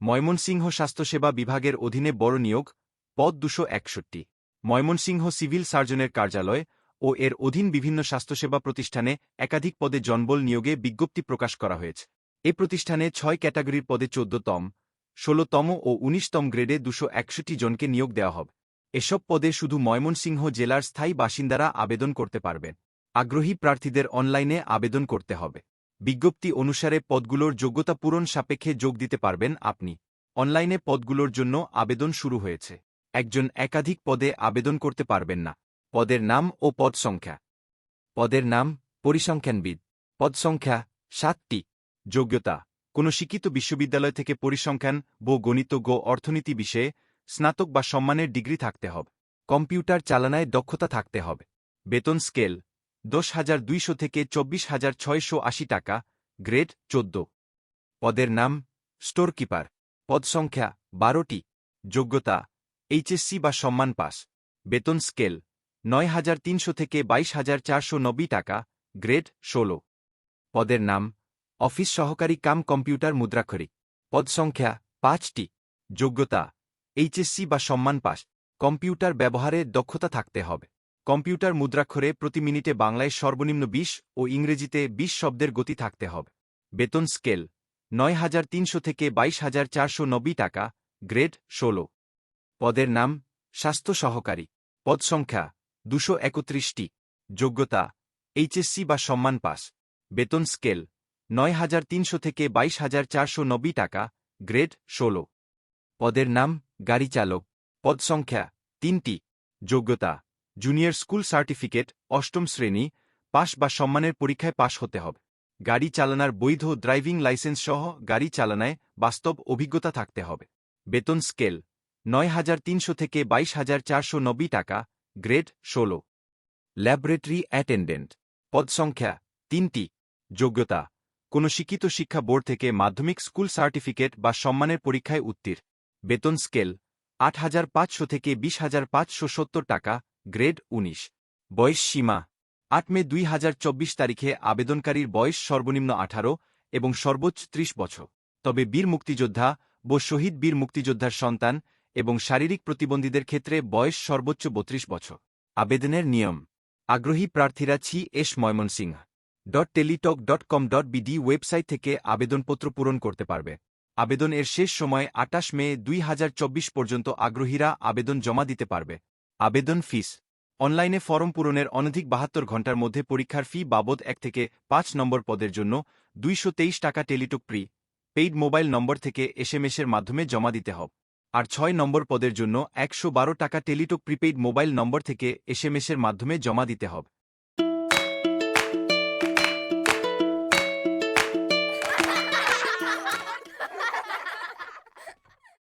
ময়মনসিংহ স্বাস্থ্যসেবা বিভাগের অধীনে বড় নিয়োগ, পদ দুশো একষট্টি। ময়মনসিংহ সিভিল সার্জনের কার্যালয় ও এর অধীন বিভিন্ন স্বাস্থ্যসেবা প্রতিষ্ঠানে একাধিক পদে জনবল নিয়োগে বিজ্ঞপ্তি প্রকাশ করা হয়েছে। এ প্রতিষ্ঠানে ছয় ক্যাটাগরির পদে চোদ্দতম, ষোলতম ও উনিশতম গ্রেডে দুশো একষট্টি জনকে নিয়োগ দেওয়া হবে। এসব পদে শুধু ময়মনসিংহ জেলার স্থায়ী বাসিন্দারা আবেদন করতে পারবেন আগ্রহী প্রার্থীদের অনলাইনে আবেদন করতে হবে। বিজ্ঞপ্তি অনুসারে পদগুলোর যোগ্যতা পূরণ সাপেক্ষে যোগ দিতে পারবেন আপনি। অনলাইনে পদগুলোর জন্য আবেদন শুরু হয়েছে। একজন একাধিক পদে আবেদন করতে পারবেন না। পদের নাম ও পদ সংখ্যা। পদের নাম, পরিসংখ্যানবিদ। পদ সংখ্যা, সাতটি। যোগ্যতা, কোনো শিক্ষিত বিশ্ববিদ্যালয় থেকে পরিসংখ্যান বো গণিত, গো, অর্থনীতি বিষয়ে স্নাতক বা সম্মানের ডিগ্রি থাকতে হবে। কম্পিউটার চালানায় দক্ষতা থাকতে হবে। বেতন স্কেল দশ হাজার দুইশো থেকে চব্বিশ হাজার ছয়শো আশি টাকা, গ্রেড চোদ্দ। পদের নাম স্টোর কিপার পদ সংখ্যা, বারোটি। যোগ্যতা, এইচএসসি বা সম্মান পাস। বেতন স্কেল, নয় হাজার তিনশো থেকে বাইশ হাজার চারশো নব্বই টাকা, গ্রেড ষোলো। পদের নাম, অফিস সহকারী কাম কম্পিউটার মুদ্রাক্ষরিক। পদ সংখ্যা, পাঁচটি। যোগ্যতা, এইচএসসি বা সম্মান পাস। কম্পিউটার ব্যবহারে দক্ষতা থাকতে হবে। কম্পিউটার মুদ্রাক্ষরে প্রতি মিনিটে বাংলায় সর্বনিম্ন বিশ ও ইংরেজিতে বিশ শব্দের গতি থাকতে হবে। বেতন স্কেল, নয় হাজার তিনশো থেকে বাইশ হাজার চারশো নব্বই টাকা, গ্রেড ষোলো। পদের নাম, স্বাস্থ্য সহকারী। পদ সংখ্যা, দুশো একত্রিশটি। যোগ্যতা, এইচএসসি বা সম্মান পাস। বেতন স্কেল, নয় হাজার তিনশো থেকে বাইশ হাজার চারশো নব্বই টাকা, গ্রেড ষোলো। পদের নাম, গাড়ি চালক। পদ সংখ্যা, তিনটি। যোগ্যতা জুনিয়র স্কুল সার্টিফিকেট, অষ্টম শ্রেণি, পাশ বা সম্মানের পরীক্ষায় পাশ হতে হবে। গাড়ি চালানার বৈধ ড্রাইভিং লাইসেন্স সহ গাড়ি চালানায় বাস্তব অভিজ্ঞতা থাকতে হবে। বেতন স্কেল, নয় হাজার তিনশো থেকে বাইশ হাজার চারশো নব্বই টাকা, গ্রেড ষোলো। ল্যাবরেটরি অ্যাটেন্ডেন্ট, পদ সংখ্যা, তিনটি। যোগ্যতা, কোনো শিক্ষিত শিক্ষা বোর্ড থেকে মাধ্যমিক স্কুল সার্টিফিকেট বা সম্মানের পরীক্ষায় উত্তীর বেতন স্কেল, আট হাজার পাঁচশো থেকে বিশ হাজার পাঁচশো সত্তর টাকা গ্রেড উনিশ। বয়স সীমা। আট মে দুই হাজার চব্বিশ তারিখে আবেদনকারীর বয়স সর্বনিম্ন আঠারো এবং সর্বোচ্চ ত্রিশ বছর। তবে বীর মুক্তিযোদ্ধা ব শহীদ বীর মুক্তিযোদ্ধার সন্তান এবং শারীরিক প্রতিবন্ধীদের ক্ষেত্রে বয়স সর্বোচ্চ বত্রিশ বছর। আবেদনের নিয়ম। আগ্রহী প্রার্থীরা C S Mymensingh dot Teletalk dot com dot BD website থেকে আবেদনপত্র পূরণ করতে পারবে। আবেদনের শেষ সময় আটাশ মে দুই হাজার চব্বিশ পর্যন্ত আগ্রহীরা আবেদন জমা দিতে পারবে। আবেদন ফিস। অনলাইনে ফরম পূরণের অনধিক বাহাত্তর ঘণ্টার মধ্যে পরীক্ষার ফি বাবদ এক থেকে পাঁচ নম্বর পদের জন্য দুইশো তেইশ টাকা Teletalk pre, paid mobile number থেকে এসএমএসের মাধ্যমে জমা দিতে হবে। আর ছয় নম্বর পদের জন্য একশো বারো টাকা টেলিটক প্রিপেইড মোবাইল নম্বর থেকে এসএমএসের মাধ্যমে জমা দিতে হবে।